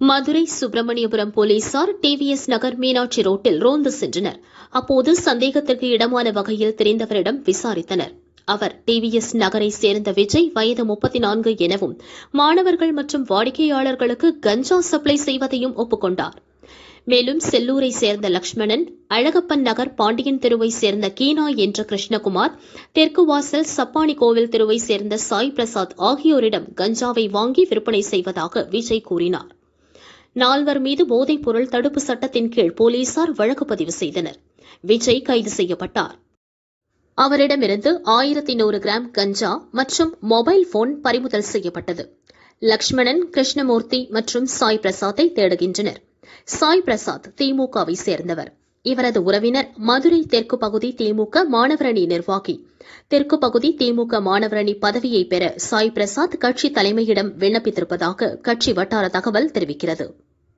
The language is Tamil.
மதுரை சுப்பிரமணியபுரம் போலீசார் டிவிஎஸ் நகர் மீனாட்சி ரோட்டில் ரோந்து சென்றனர். அப்போது சந்தேகத்திற்கு இடமான வகையில் தெரிந்தவரிடம் விசாரித்தனர். அவர் டிவிஎஸ் நகரை சேர்ந்த விஜய் வயது முப்பத்தி நான்கு எனவும் மாணவர்கள் மற்றும் வாடிக்கையாளர்களுக்கு கஞ்சா சப்ளை செய்வதையும் ஒப்புக்கொண்டார். மேலும் செல்லூரை சேர்ந்த லக்ஷ்மணன் அழகப்பன் நகர் பாண்டியன் தெருவை சேர்ந்த கீனா என்ற கிருஷ்ணகுமார் தெற்கு வாசல் சப்பானி கோவில் தெருவை சேர்ந்த சாய் பிரசாத் ஆகியோரிடம் கஞ்சாவை வாங்கி விற்பனை செய்வதாக விஜய் கூறினார். நால்வர் மீது போதைப் பொருள் தடுப்பு சட்டத்தின் கீழ் போலீசார் வழக்கு பதிவு செய்தனர். விஜய் கைது செய்யப்பட்டார். அவரிடமிருந்து ஆயிரத்தி நூறு கிராம் கஞ்சா மற்றும் மொபைல் போன் பறிமுதல் செய்யப்பட்டது. லக்ஷ்மணன் கிருஷ்ணமூர்த்தி மற்றும் சாய் பிரசாத்தை தேடுகின்றனர். சாய் பிரசாத் திமுகவை சேர்ந்தவர். இவரது உறவினர் மதுரை தெற்கு பகுதி திமுக மாணவரணி நிர்வாகி. தெற்கு பகுதி திமுக மாணவரணி பதவியை பெற சாய் பிரசாத் கட்சி தலைமையிடம் விண்ணப்பித்திருப்பதாக கட்சி வட்டார தகவல் தெரிவிக்கிறது.